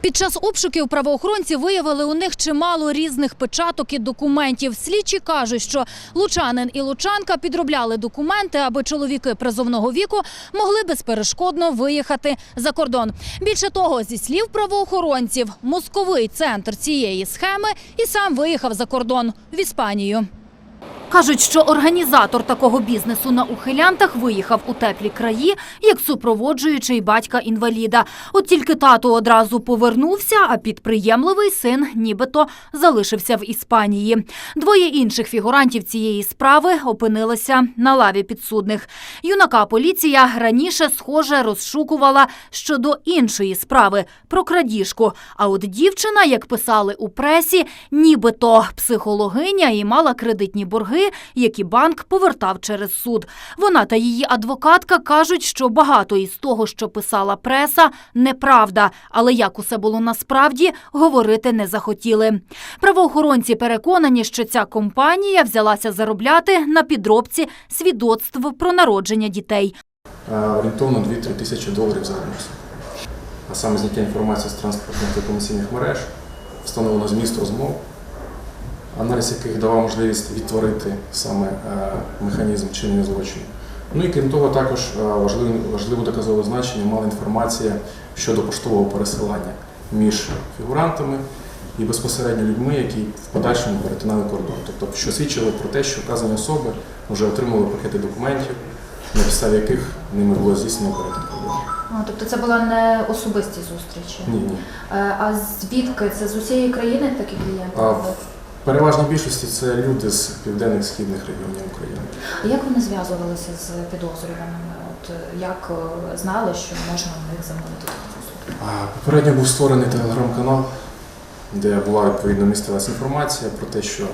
Під час обшуків правоохоронці виявили у них чимало різних печаток і документів. Слідчі кажуть, що лучанин і лучанка підробляли документи, аби чоловіки призовного віку могли безперешкодно виїхати за кордон. Більше того, зі слів правоохоронців, мозковий центр цієї схеми і сам виїхав за кордон в Іспанію. Кажуть, що організатор такого бізнесу на ухилянтах виїхав у теплі краї як супроводжуючий батька інваліда. От тільки тато одразу повернувся, а підприємливий син нібито залишився в Іспанії. Двоє інших фігурантів цієї справи опинилися на лаві підсудних. Юнака поліція раніше, схоже, розшукувала щодо іншої справи про крадіжку. А от дівчина, як писали у пресі, нібито психологиня і мала кредитні борги, які банк повертав через суд. Вона та її адвокатка кажуть, що багато із того, що писала преса, неправда. Але як усе було насправді, говорити не захотіли. Правоохоронці переконані, що ця компанія взялася заробляти на підробці свідоцтв про народження дітей. Е, орієнтовно 2-3 тисячі доларів за. А саме зняття інформації з транспортних та комісійних мереж, встановлено зміст розмов, аналіз яких давав можливість відтворити саме е, механізм чинення злочину. Ну і крім того, також е, важливе, важливе доказове значення мала інформація щодо поштового пересилання між фігурантами і безпосередньо людьми, які в подальшому перетинали кордон. Тобто, що свідчило про те, що вказані особи вже отримали пакети документів, на підставі яких ними було здійснено перетин кордону. Тобто це була не особисті зустрічі. Ні, ні. Е, А звідки? Це з усієї країни такі клієнти? Переважній більшості це люди з південних східних регіонів України. А як вони зв'язувалися з підозрюваними? От е, як е, знали, що можна в них замовити? Попередньо був створений телеграм-канал, де була відповідно містилась інформація про те, що,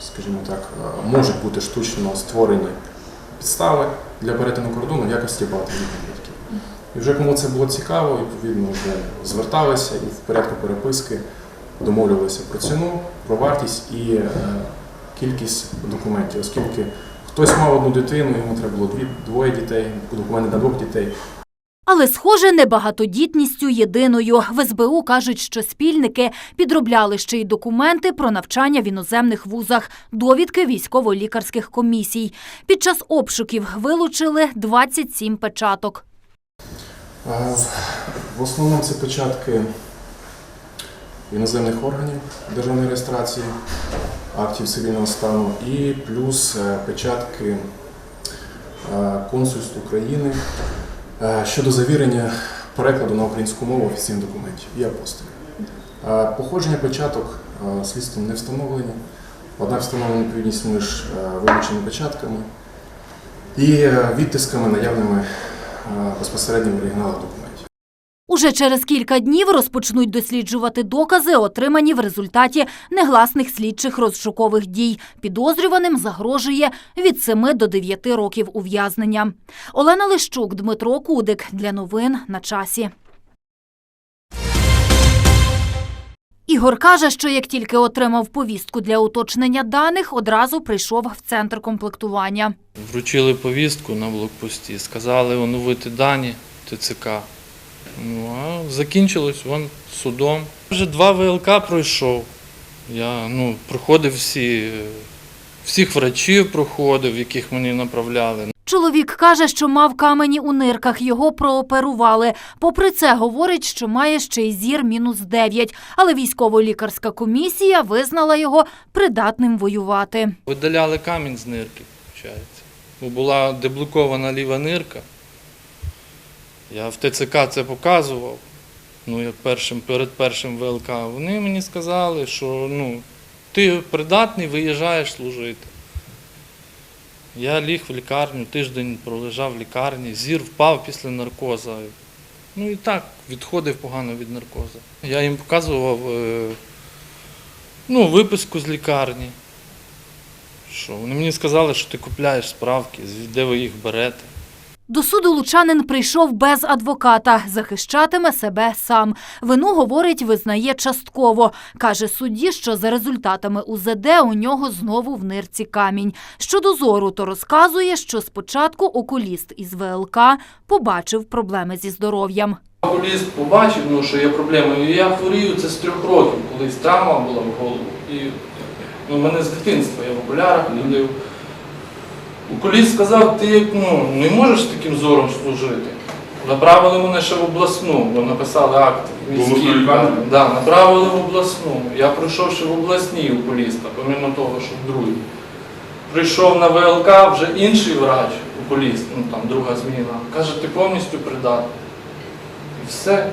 скажімо так, е, можуть бути штучно створені підстави для перетину кордону в якості багатодітних батьків. І вже кому це було цікаво, відповідно вже зверталися і в порядку переписки домовлювалися про ціну, про вартість і е, кількість документів, оскільки хтось мав одну дитину, йому треба було дві, двоє дітей, документи на двох дітей. Але, схоже, небагатодітністю єдиною. В СБУ кажуть, що спільники підробляли ще й документи про навчання в іноземних вузах, довідки військово-лікарських комісій. Під час обшуків вилучили 27 печаток. В основному це печатки іноземних органів державної реєстрації, актів цивільного стану і плюс е, печатки е, консульств України е, щодо завірення перекладу на українську мову офіційних документів і апостолів. Походження печаток е, слідством не встановлені, однак встановлена відповідність між вилученими печатками і відтисками наявними безпосередньо в оригіналах документів. Уже через кілька днів розпочнуть досліджувати докази, отримані в результаті негласних слідчих розшукових дій. Підозрюваним загрожує від 7 до 9 років ув'язнення. Олена Лищук, Дмитро Кудик. Для новин на часі. Ігор каже, що як тільки отримав повістку для уточнення даних, одразу прийшов в центр комплектування. Вручили повістку на блокпості, сказали оновити дані ТЦК. Ну, а закінчилось вон судом. Вже два ВЛК пройшов. Я ну, проходив всі, всіх врачів проходив, яких мені направляли. Чоловік каже, що мав камені у нирках, його прооперували. Попри це, говорить, що має ще й зір мінус 9, але військово-лікарська комісія визнала його придатним воювати. Видаляли камінь з нирки, виходить. Бо була деблокована ліва нирка. Я в ТЦК це показував. Ну, як першим, перед першим ВЛК. Вони мені сказали, що ну, ти придатний, виїжджаєш служити. Я ліг в лікарню, тиждень пролежав в лікарні, зір впав після наркоза. Ну і так, відходив погано від наркоза. Я їм показував е, ну, виписку з лікарні. Що вони мені сказали, що ти купляєш справки, де ви їх берете. До суду лучанин прийшов без адвоката, захищатиме себе сам. Вину, говорить, визнає частково. Каже судді, що за результатами УЗД у нього знову в нирці камінь. Щодо зору, то розказує, що спочатку окуліст із ВЛК побачив проблеми зі здоров'ям. окуліст побачив, ну, що є проблема. І я хворію це з трьох років, колись травма була в голову. І ну, мене з дитинства, я в окулярах ходив. Окуліст сказав, ти ну, не можеш таким зором служити. Направили мене ще в обласну, бо написали акт лікарні. Да, направили в обласну. Я пройшов ще в обласній окуліста, помимо того, що в другій. Прийшов на ВЛК вже інший врач, окуліст, ну там друга зміна. Каже, ти повністю придатний. І все.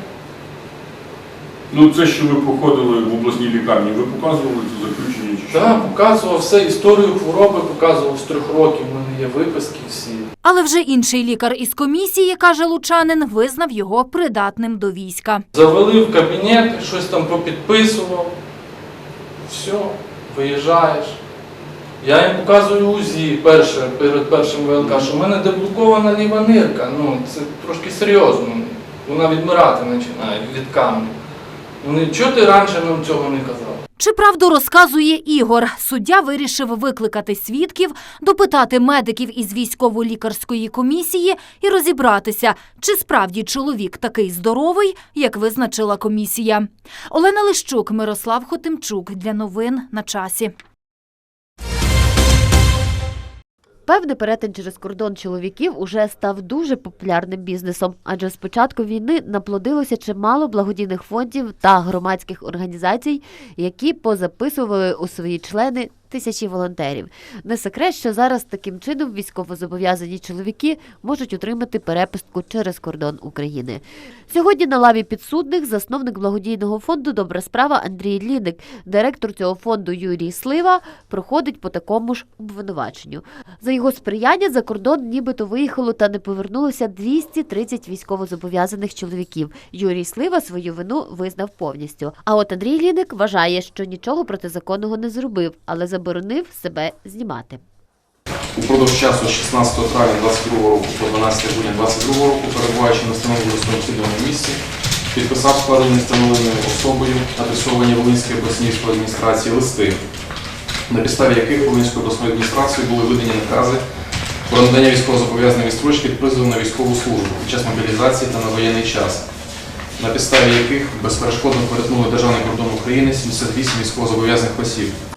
Ну це що ви проходили в обласній лікарні, ви показували це заключення чи що? Так, показував все, історію хвороби показував з трьох років, в мене є виписки всі. Але вже інший лікар із комісії, каже лучанин, визнав його придатним до війська. Завели в кабінет, щось там попідписував. Все, виїжджаєш. Я їм показую УЗІ перше, перед першим ВЛК, що в мене деблокована ліва нирка. Ну, це трошки серйозно. Вона відмирати починає від камню. Вони, чого ти раніше нам цього не казав? Чи правду розказує Ігор? Суддя вирішив викликати свідків, допитати медиків із військово-лікарської комісії і розібратися, чи справді чоловік такий здоровий, як визначила комісія. Олена Лищук, Мирослав Хотимчук для новин на часі. Певний перетин через кордон чоловіків уже став дуже популярним бізнесом, адже з початку війни наплодилося чимало благодійних фондів та громадських організацій, які позаписували у свої члени тисячі волонтерів. Не секрет, що зараз таким чином військовозобов'язані чоловіки можуть отримати перепустку через кордон України. Сьогодні на лаві підсудних засновник благодійного фонду Добра справа Андрій Ліник, директор цього фонду Юрій Слива, проходить по такому ж обвинуваченню. За його сприяння за кордон нібито виїхало та не повернулося 230 військовозобов'язаних чоловіків. Юрій Слива свою вину визнав повністю. А от Андрій Ліник вважає, що нічого протизаконного не зробив, але заборонив себе знімати. Упродовж часу з 16 травня 22 року по 12 грудня 22 року, перебуваючи на встановленому розслідуваному місці, підписав складені встановленою особою, адресовані Волинській обласній адміністрації листи, на підставі яких Волинською обласною адміністрацією були видані накази про надання військовозобов'язаної відстрочки від призову на військову службу під час мобілізації та на воєнний час, на підставі яких безперешкодно перетнули державний кордон України 78 військовозобов'язаних осіб.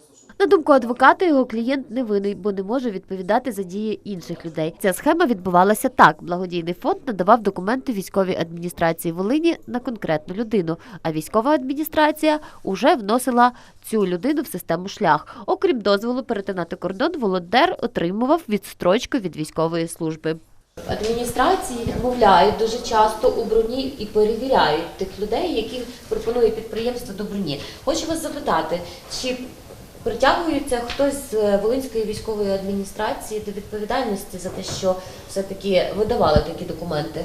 На думку адвоката, його клієнт не винний, бо не може відповідати за дії інших людей. Ця схема відбувалася так: благодійний фонд надавав документи військовій адміністрації Волині на конкретну людину, а військова адміністрація уже вносила цю людину в систему шлях. Окрім дозволу перетинати кордон, волонтер отримував відстрочку від військової служби. Адміністрації відмовляють дуже часто у броні і перевіряють тих людей, яких пропонує підприємство до броні. Хочу вас запитати, чи притягується хтось з е, Волинської військової адміністрації до відповідальності за те, що все-таки видавали такі документи?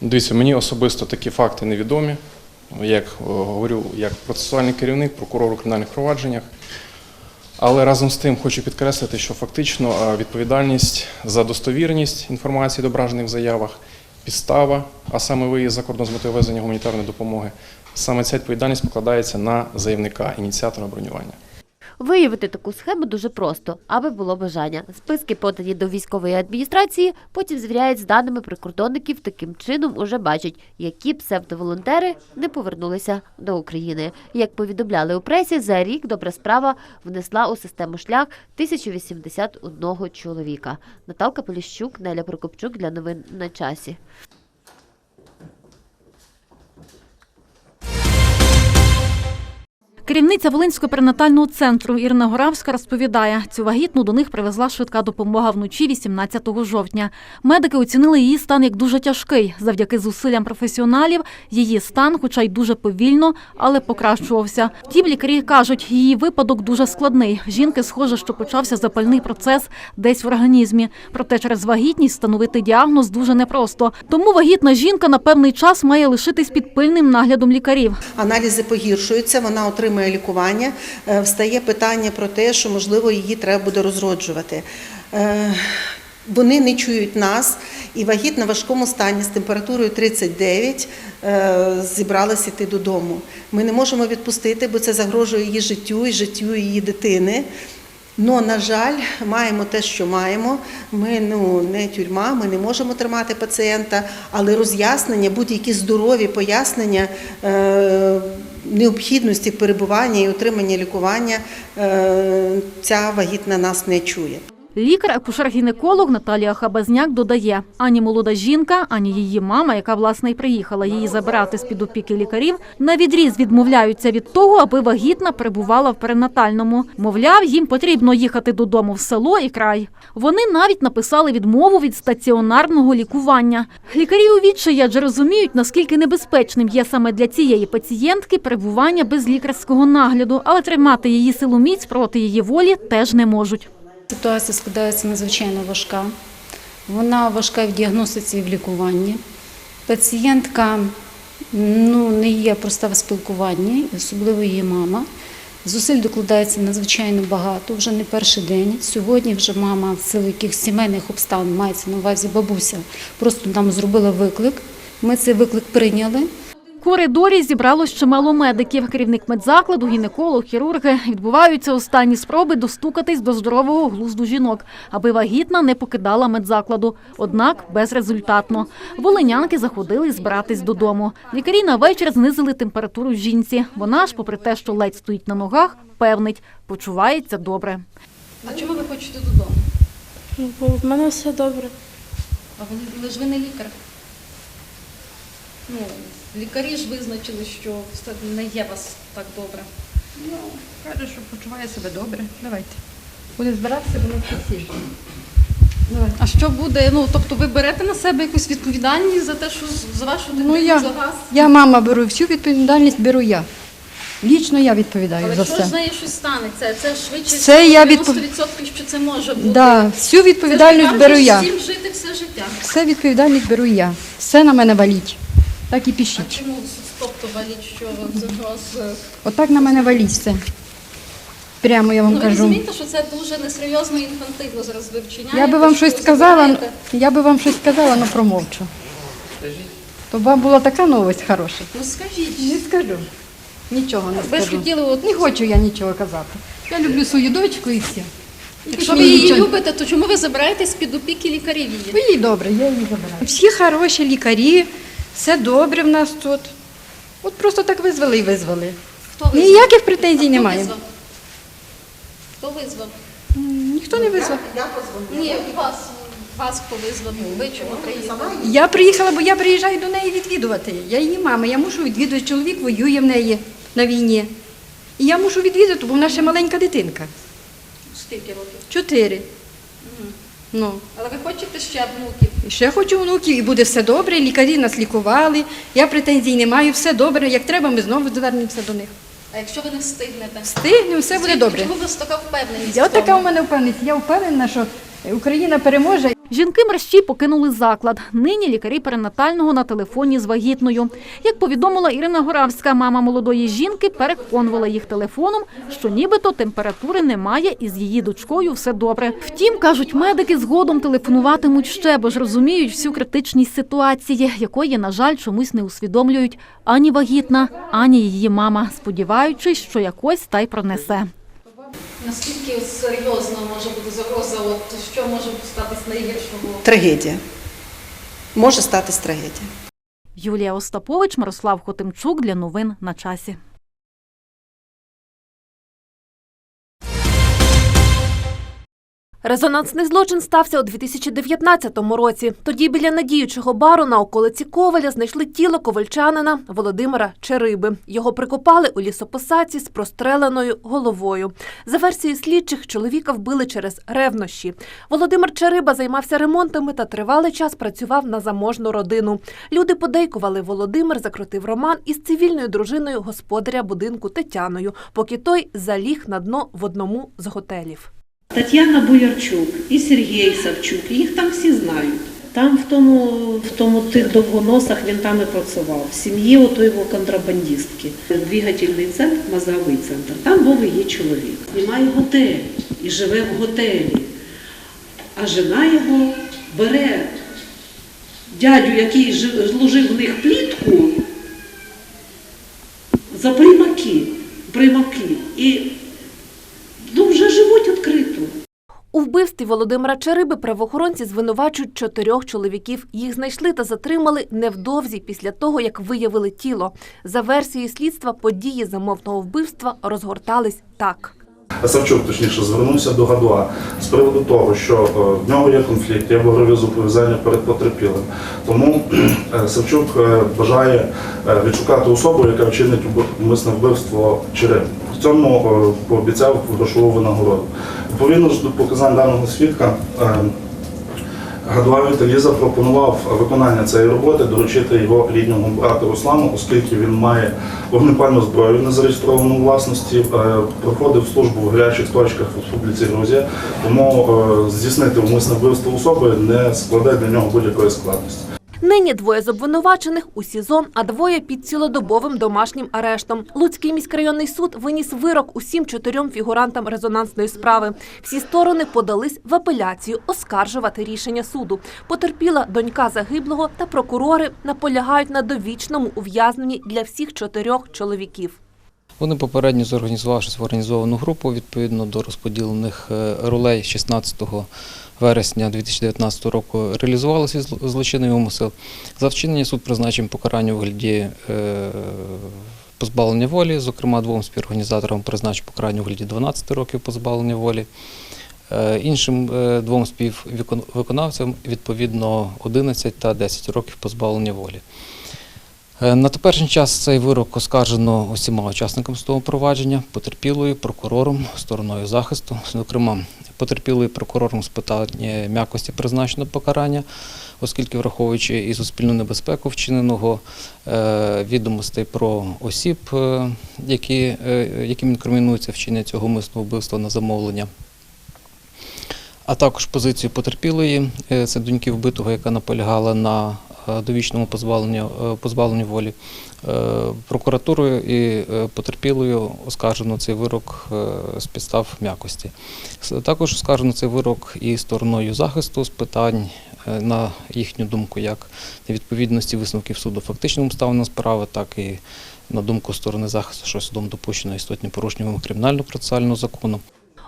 Дивіться, мені особисто такі факти невідомі. Як е, говорю, як процесуальний керівник, прокурор у кримінальних провадженнях. Але разом з тим хочу підкреслити, що фактично е, відповідальність за достовірність інформації, відображених в заявах, підстава, а саме виїзд за кордон з метою везення гуманітарної допомоги, саме ця відповідальність покладається на заявника, ініціатора бронювання. Виявити таку схему дуже просто, аби було бажання. Списки подані до військової адміністрації, потім звіряють з даними прикордонників. Таким чином уже бачать, які псевдоволонтери не повернулися до України. Як повідомляли у пресі, за рік добра справа внесла у систему шлях 1081 чоловіка. Наталка Поліщук, Неля Прокопчук для новин на часі. Керівниця Волинського перинатального центру Ірина Горавська розповідає, цю вагітну до них привезла швидка допомога вночі 18 жовтня. Медики оцінили її стан як дуже тяжкий. Завдяки зусиллям професіоналів її стан, хоча й дуже повільно, але покращувався. Втім, лікарі кажуть, її випадок дуже складний. Жінки схоже, що почався запальний процес десь в організмі. Проте через вагітність встановити діагноз дуже непросто. Тому вагітна жінка на певний час має лишитись під пильним наглядом лікарів. Аналізи погіршуються, вона отримує лікування. Е, Встає питання про те, що можливо її треба буде розроджувати. Е, Вони не чують нас, і вагітна в важкому стані з температурою 39 е, зібралась іти додому. Ми не можемо відпустити, бо це загрожує її життю і життю її дитини. Но, на жаль, маємо те, що маємо. Ми ну, не тюрма, ми не можемо тримати пацієнта, але роз'яснення, будь-які здорові пояснення необхідності перебування і отримання лікування е, ця вагітна нас не чує. Лікар-акушер-гінеколог Наталія Хабазняк додає, ані молода жінка, ані її мама, яка власне й приїхала її забирати з-під опіки лікарів, на відріз відмовляються від того, аби вагітна перебувала в перинатальному. Мовляв, їм потрібно їхати додому в село і край. Вони навіть написали відмову від стаціонарного лікування. Лікарі у відчаї адже розуміють, наскільки небезпечним є саме для цієї пацієнтки перебування без лікарського нагляду, але тримати її силоміць проти її волі теж не можуть. Ситуація складається надзвичайно важка. Вона важка в діагностиці і в лікуванні. Пацієнтка ну, не є проста в спілкуванні, особливо її мама. Зусиль докладається надзвичайно багато, вже не перший день. Сьогодні вже мама в силу яких сімейних обставин мається на увазі бабуся, просто нам зробила виклик. Ми цей виклик прийняли. Коридорі зібралось чимало медиків. Керівник медзакладу, гінеколог, хірурги. Відбуваються останні спроби достукатись до здорового глузду жінок, аби вагітна не покидала медзакладу. Однак безрезультатно. Волинянки заходили збиратись додому. Лікарі на вечір знизили температуру жінці. Вона ж, попри те, що ледь стоїть на ногах, певнить, почувається добре. А чому ви хочете додому? Бо в мене все добре. А ви, але ж ви не лікар. Ну, лікарі ж визначили, що все не є вас так добре. Ну, каже, що почуває себе добре. Давайте. Буде збиратися, будемо всі. А що буде? Ну, тобто ви берете на себе якусь відповідальність за те, що за вашу дитину, Ну, я- за вас? Я мама беру всю відповідальність, беру я. Лічно я відповідаю Але за якщо з нею щось станеться, це швидше Це я 90% що це може бути. Да, всю Це відповідальність ж беру я. всім жити все життя. Все відповідальність беру я. Все на мене валіть. Так і А пишіть. чому тобто валіть, що ви за вас? е, Отак на мене валіть все. Прямо я вам Ну, ви кажу. розумієте, що це дуже несерйозно і інфантильно зараз ви вчиняєте. Я би вам щось що сказала, я би вам щось сказала, але промовчу. То вам була така новость хороша. Ну скажіть. Не скажу. Нічого не Ви ж хотіли, от, Не хочу я нічого казати. Я люблю свою дочку і все. якщо ви її нічого- любите, то чому ви забираєтесь під опіки лікарів її? Ну, їй добре, я її забираю. Всі хороші лікарі, все добре в нас тут. От просто так визвали і визвали. Хто визвав? Ніяких претензій хто немає. визвав? Хто визвав? М, Ніхто не визвав. Ні, вас, вас хто визвав? Ви чому приїхали? Я приїхала, бо я приїжджаю до неї відвідувати. Я її мама, я мушу відвідувати. Чоловік воює в неї на війні. І я мушу відвідати, бо вона ще маленька дитинка. Скільки років? Чотири. Ну. Але ви хочете ще внуків? І ще хочу внуків, і буде все добре. Лікарі нас лікували. Я претензій не маю, все добре. Як треба, ми знову звернемося до них. А якщо ви не встигнете? Встигнемо, все буде добре. Чому у вас така впевненість? Я тому? така у мене впевненість. Я впевнена, що Україна переможе. Жінки мерщі покинули заклад. Нині лікарі перинатального на телефоні з вагітною. Як повідомила Ірина Горавська, мама молодої жінки переконувала їх телефоном, що нібито температури немає і з її дочкою все добре. Втім, кажуть медики, згодом телефонуватимуть ще, бо ж розуміють всю критичність ситуації, якої, на жаль, чомусь не усвідомлюють ані вагітна, ані її мама, сподіваючись, що якось та й пронесе. Наскільки серйозно може бути загроза? От що може статись найгіршого? Трагедія. Може статись трагедія. Юлія Остапович, Мирослав Хотимчук для новин на часі. Резонансний злочин стався у 2019 році. Тоді біля надіючого бару на околиці Коваля знайшли тіло ковальчанина Володимира Чериби. Його прикопали у лісопосадці з простреленою головою. За версією слідчих, чоловіка вбили через ревнощі. Володимир Чериба займався ремонтами та тривалий час працював на заможну родину. Люди подейкували, Володимир закрутив роман із цивільною дружиною господаря будинку Тетяною, поки той заліг на дно в одному з готелів. Тетяна Боярчук і Сергій Савчук, їх там всі знають. Там в тому, в тому тих довгоносах він там і працював. В сім'ї його контрабандистки. Двигательний центр, мозговий центр. Там був її чоловік. Знімає готель і живе в готелі. А жена його бере дядю, який жи- служив в них плітку, за приймаки, приймаки. І ну, вже живуть відкрито. У вбивстві Володимира Чериби правоохоронці звинувачують чотирьох чоловіків. Їх знайшли та затримали невдовзі після того, як виявили тіло. За версією слідства, події замовного вбивства розгортались так. Савчук, точніше, звернувся до Гадуа з приводу того, що е, в нього є конфлікт, є боргові зобов'язання перед потерпілим. Тому е, Савчук е, бажає відшукати особу, яка вчинить умисне вбивство Черем. Цьому е, пообіцяв грошову винагороду. Відповідно до показань даного свідка. е, Гадуа Віталій запропонував виконання цієї роботи доручити його рідному брату Руслану, оскільки він має вогнепальну зброю не зареєстровану у власності, е, проходив службу в гарячих точках в Республіці Грузія, тому здійснити умисне вбивство особи не складає для нього будь-якої складності. Нині двоє з обвинувачених у СІЗО, а двоє під цілодобовим домашнім арештом. Луцький міськрайонний суд виніс вирок усім чотирьом фігурантам резонансної справи. Всі сторони подались в апеляцію оскаржувати рішення суду. Потерпіла донька загиблого та прокурори наполягають на довічному ув'язненні для всіх чотирьох чоловіків. Вони попередньо зорганізувавшись в організовану групу відповідно до розподілених е, ролей 16 вересня 2019 року реалізували свій зл- злочинний умисел. За вчинення суд призначив покарання у вигляді е, позбавлення волі, зокрема двом співорганізаторам призначив покарання у вигляді 12 років позбавлення волі. Е, Іншим е, двом співвиконавцям відповідно 11 та 10 років позбавлення волі. На теперішній час цей вирок оскаржено усіма учасниками судового провадження, потерпілою, прокурором, стороною захисту, зокрема, потерпілою прокурором з питань е, м'якості призначено покарання, оскільки враховуючи і суспільну небезпеку вчиненого е, відомостей про осіб, е, які, е, яким інкримінується вчинення цього умисного вбивства на замовлення. А також позицію потерпілої, це доньки вбитого, яка наполягала на довічному позбавленні, е, позбавленні волі. Е, Прокуратурою і е, потерпілою оскаржено цей вирок е, з підстав м'якості. Також оскаржено цей вирок і стороною захисту з питань, е, на їхню думку, як невідповідності висновків суду фактичним обставинам справи, так і на думку сторони захисту, що судом допущено істотні порушення вимог кримінального процесуального закону.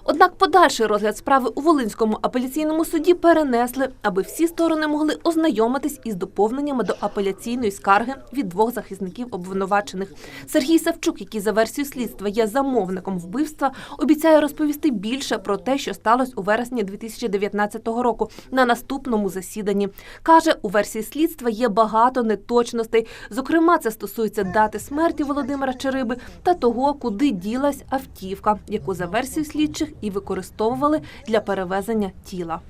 Однак подальший розгляд справи у Волинському апеляційному суді перенесли, аби всі сторони могли ознайомитись із доповненнями до апеляційної скарги від двох захисників обвинувачених. Сергій Савчук, який за версією слідства є замовником вбивства, обіцяє розповісти більше про те, що сталося у вересні 2019 року на наступному засіданні. Каже, у версії слідства є багато неточностей. Зокрема, це стосується дати смерті Володимира Чериби та того, куди ділась автівка, яку за версією слідчих і використовували для перевезення тіла.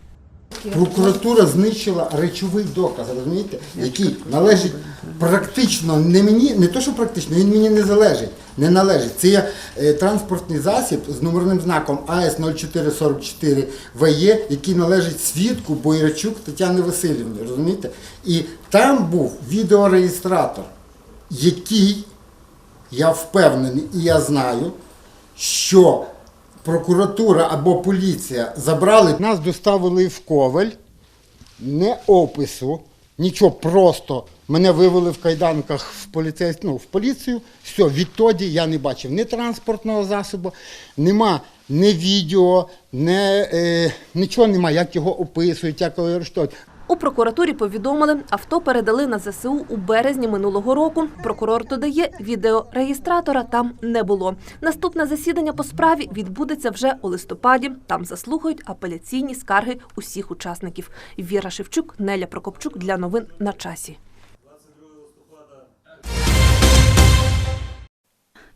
Прокуратура знищила речовий доказ, розумієте, який належить практично не мені, не то, що практично, він мені не залежить, не належить. Це є е, транспортний засіб з номерним знаком АС 0444 ВЕ, який належить свідку Бойрачук Тетяни Васильівни, розумієте? І там був відеореєстратор, який, я впевнений, і я знаю, що прокуратура або поліція забрали, нас доставили в Ковель, не опису, нічого, просто мене вивели в кайданках в, поліцейсь... ну, в поліцію. Все, відтоді я не бачив ні транспортного засобу, нема ні відео, ні, е, нічого нема, як його описують, як його арештують. У прокуратурі повідомили, авто передали на ЗСУ у березні минулого року. Прокурор додає, відеореєстратора там не було. Наступне засідання по справі відбудеться вже у листопаді. Там заслухають апеляційні скарги усіх учасників. Віра Шевчук, Неля Прокопчук для новин на часі.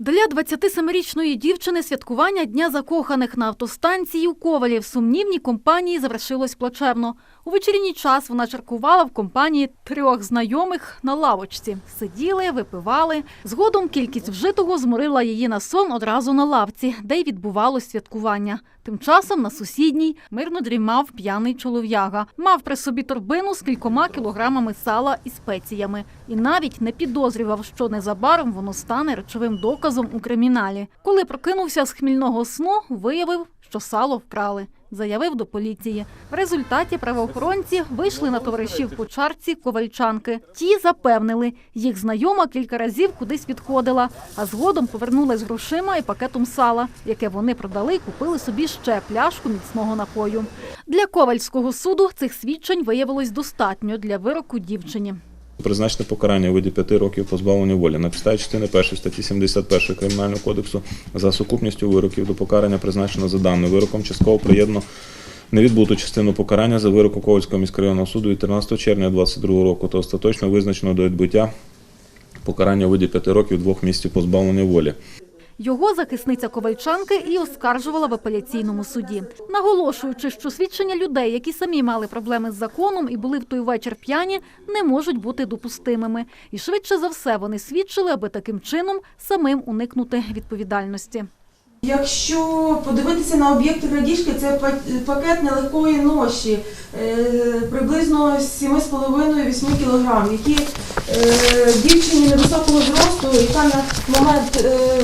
Для 27-річної дівчини святкування Дня закоханих на автостанції у Ковалі в сумнівній компанії завершилось плачевно. У вечірній час вона чаркувала в компанії трьох знайомих на лавочці. Сиділи, випивали. Згодом кількість вжитого зморила її на сон одразу на лавці, де й відбувалось святкування. Тим часом на сусідній мирно дрімав п'яний чолов'яга. Мав при собі торбину з кількома кілограмами сала і спеціями. І навіть не підозрював, що незабаром воно стане речовим доказом у криміналі. Коли прокинувся з хмільного сну, виявив, що сало вкрали. заявив до поліції. В результаті правоохоронці вийшли на товаришів по чарці ковальчанки. Ті запевнили, їх знайома кілька разів кудись відходила, а згодом повернулась грошима і пакетом сала, яке вони продали і купили собі ще пляшку міцного напою. Для ковальського суду цих свідчень виявилось достатньо для вироку дівчині. Призначене покарання у виді 5 років позбавлення волі на підставі частини 1 статті 71 Кримінального кодексу за сукупністю вироків до покарання призначено за даним вироком частково приєднано невідбуту частину покарання за вироку Ковальського міськрайонного суду від 13 червня 2022 року та остаточно визначено до відбуття покарання у виді 5 років двох місяців позбавлення волі. Його захисниця Ковальчанки і оскаржувала в апеляційному суді, наголошуючи, що свідчення людей, які самі мали проблеми з законом і були в той вечір п'яні, не можуть бути допустимими. І швидше за все вони свідчили, аби таким чином самим уникнути відповідальності. Якщо подивитися на об'єкти крадіжки, це па- пакет нелегкої ноші, е, приблизно 7,5-8 кг, які е, дівчині невисокого зросту, яка на момент е,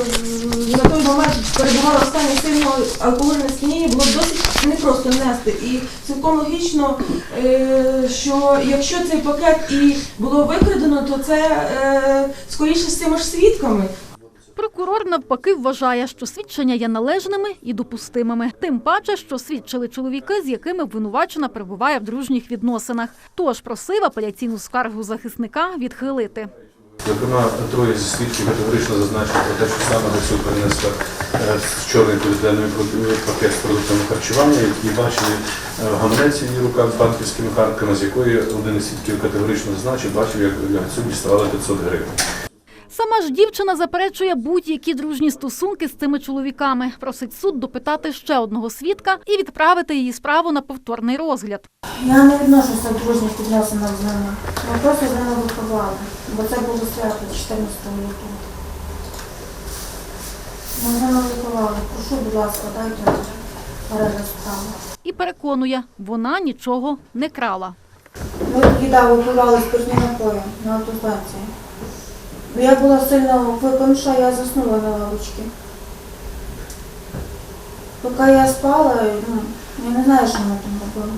момент перебувала в стані сильного алкогольного сп'яніння, було досить непросто нести. І цілком логічно, е, що якщо цей пакет і було викрадено, то це е, скоріше з цими ж свідками. Прокурор навпаки вважає, що свідчення є належними і допустимими. Тим паче, що свідчили чоловіки, з якими обвинувачена перебуває в дружніх відносинах. Тож просив апеляційну скаргу захисника відхилити. Зокрема, троє зі свідків категорично зазначили про те, що саме до принесла перенесла е, з чорної поліетиленової пакет з продуктами харчування, які бачили в гаманеці її руках з банківськими картками, з якої один із свідків категорично зазначив, бачив, як для судді ставали 500 гривень. Сама ж дівчина заперечує будь-які дружні стосунки з цими чоловіками. Просить суд допитати ще одного свідка і відправити її справу на повторний розгляд. Я не відношуся до дружніх відносинах з ними. Ми просто з ними виховали, бо це було свято 14 лютого. Ми з ними виховали. Прошу, будь ласка, дайте перегляд справи. І переконує, вона нічого не крала. Ми тоді да, випивали спиртні напої на автостанції. Ну, Я була сильно випивша, я заснула на лавочці. Поки я спала, ну, я не знаю, що ми там робили.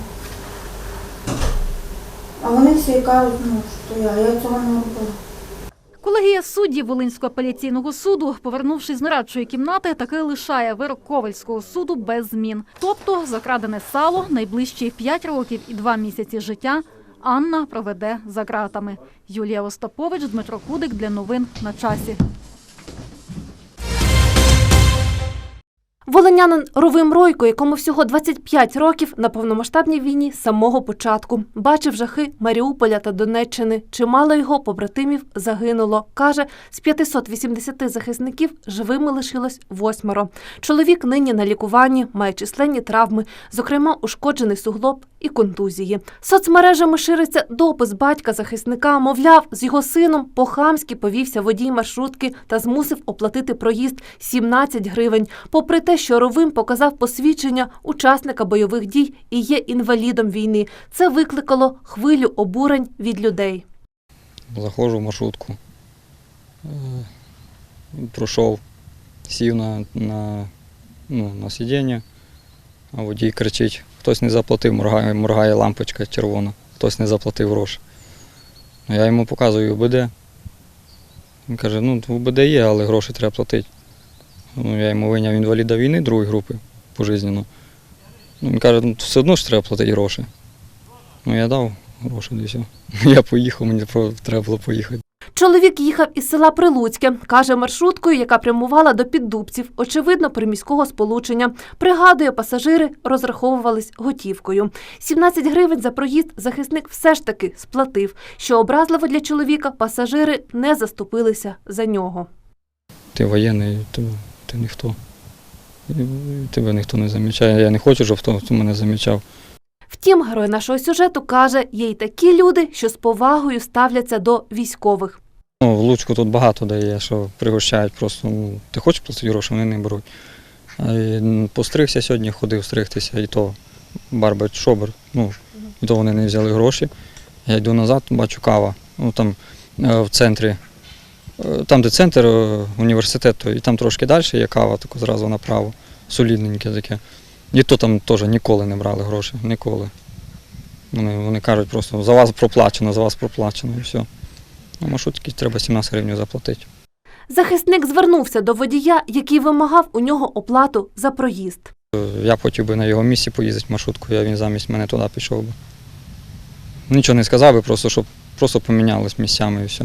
А вони всі кажуть, ну, що я, я цього не робила. Колегія суддів Волинського апеляційного суду, повернувшись з нарадчої кімнати, таки лишає вирок Ковальського суду без змін. Тобто закрадене сало найближчі 5 років і 2 місяці життя Анна проведе за ґратами. Юлія Остапович, Дмитро Кудик для новин на часі. Волинянин Ровим Ройко, якому всього 25 років на повномасштабній війні з самого початку, бачив жахи Маріуполя та Донеччини. Чимало його побратимів загинуло. Каже, з 580 захисників живими лишилось восьмеро. Чоловік нині на лікуванні, має численні травми, зокрема ушкоджений суглоб і контузії. Соцмережами шириться допис батька захисника. Мовляв, з його сином по-хамськи повівся водій маршрутки та змусив оплатити проїзд 17 гривень. Попри те, що Ровим показав посвідчення учасника бойових дій і є інвалідом війни. Це викликало хвилю обурень від людей. Заходжу в маршрутку. Е, Пройшов, сів на, на, ну, на сидіння, а водій кричить, хтось не заплатив, моргає, моргає лампочка червона, хтось не заплатив гроші. Ну, Я йому показую УБД. Він каже, ну УБД є, але гроші треба платити. Ну, я йому виняв інваліда війни другої групи пожизненно. Ну, він каже, ну все одно ж треба платити гроші. Ну я дав гроші, все. Я поїхав, мені треба було поїхати. Чоловік їхав із села Прилуцьке, каже маршруткою, яка прямувала до піддубців, очевидно, приміського сполучення. Пригадує, пасажири розраховувались готівкою. 17 гривень за проїзд захисник все ж таки сплатив. Що образливо для чоловіка, пасажири не заступилися за нього. Ти воєнний, ти, ти ніхто. Тебе ніхто не замічає. Я не хочу, щоб хто мене замічав. Втім, герой нашого сюжету каже, є й такі люди, що з повагою ставляться до військових. Ну, в Луцьку тут багато де є, що пригощають просто. Ну, ти хочеш платити гроші, вони не беруть. Постригся сьогодні, ходив стригтися, і то барбет шобер. Ну, і то вони не взяли гроші. Я йду назад, бачу кава. Ну, там е, в центрі, е, там, де центр е, університету, і там трошки далі є кава, тако зразу направо, солідненьке таке. І то там теж ніколи не брали гроші. Ніколи. Вони, вони кажуть просто за вас проплачено, за вас проплачено і все. А маршрутки треба 17 гривень заплатити. Захисник звернувся до водія, який вимагав у нього оплату за проїзд. Я хотів би на його місці поїздити маршруткою, а він замість мене туди пішов би. Нічого не сказав би, просто щоб просто помінялись місцями і все.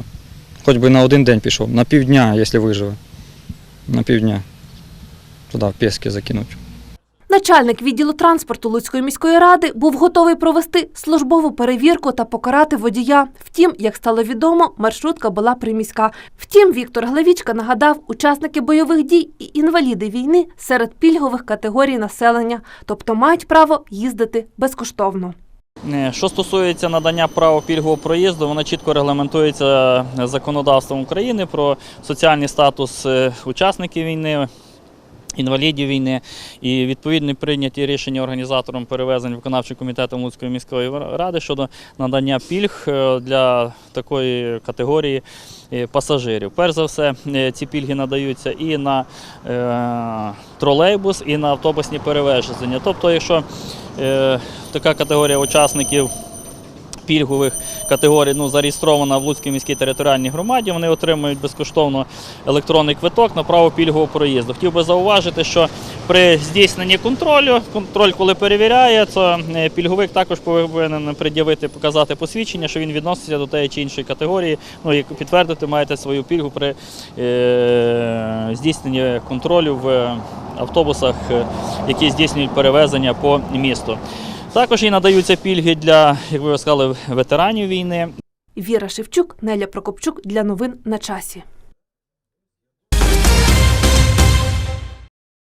Хоч би на один день пішов, на півдня, якщо виживе. На півдня. Туди в Пєски закинуть. Начальник відділу транспорту Луцької міської ради був готовий провести службову перевірку та покарати водія. Втім, як стало відомо, маршрутка була приміська. Втім, Віктор Главічка нагадав, учасники бойових дій і інваліди війни серед пільгових категорій населення, тобто мають право їздити безкоштовно. Е, Що стосується надання права пільгового проїзду, воно чітко регламентується законодавством України про соціальний статус е, учасників війни. Інвалідів війни і відповідно прийняті рішення організатором перевезень виконавчим комітетом Луцької міської ради щодо надання пільг е, для такої категорії е, пасажирів. Перш за все, е, ці пільги надаються і на тролейбус, і на автобусні перевезення. Тобто, якщо така категорія учасників пільгових категорій ну, зареєстрована в Луцькій міській територіальній громаді, вони отримують безкоштовно електронний квиток на право пільгового проїзду. Хотів би зауважити, що при здійсненні контролю, контроль, коли перевіряє, то е, пільговик також повинен пред'явити, показати посвідчення, що він відноситься до тієї чи іншої категорії, ну і підтвердити маєте свою пільгу при е, здійсненні контролю в автобусах, е, які здійснюють перевезення по місту. Також і надаються пільги для, як ви сказали, ветеранів війни. Віра Шевчук, Неля Прокопчук для новин на часі.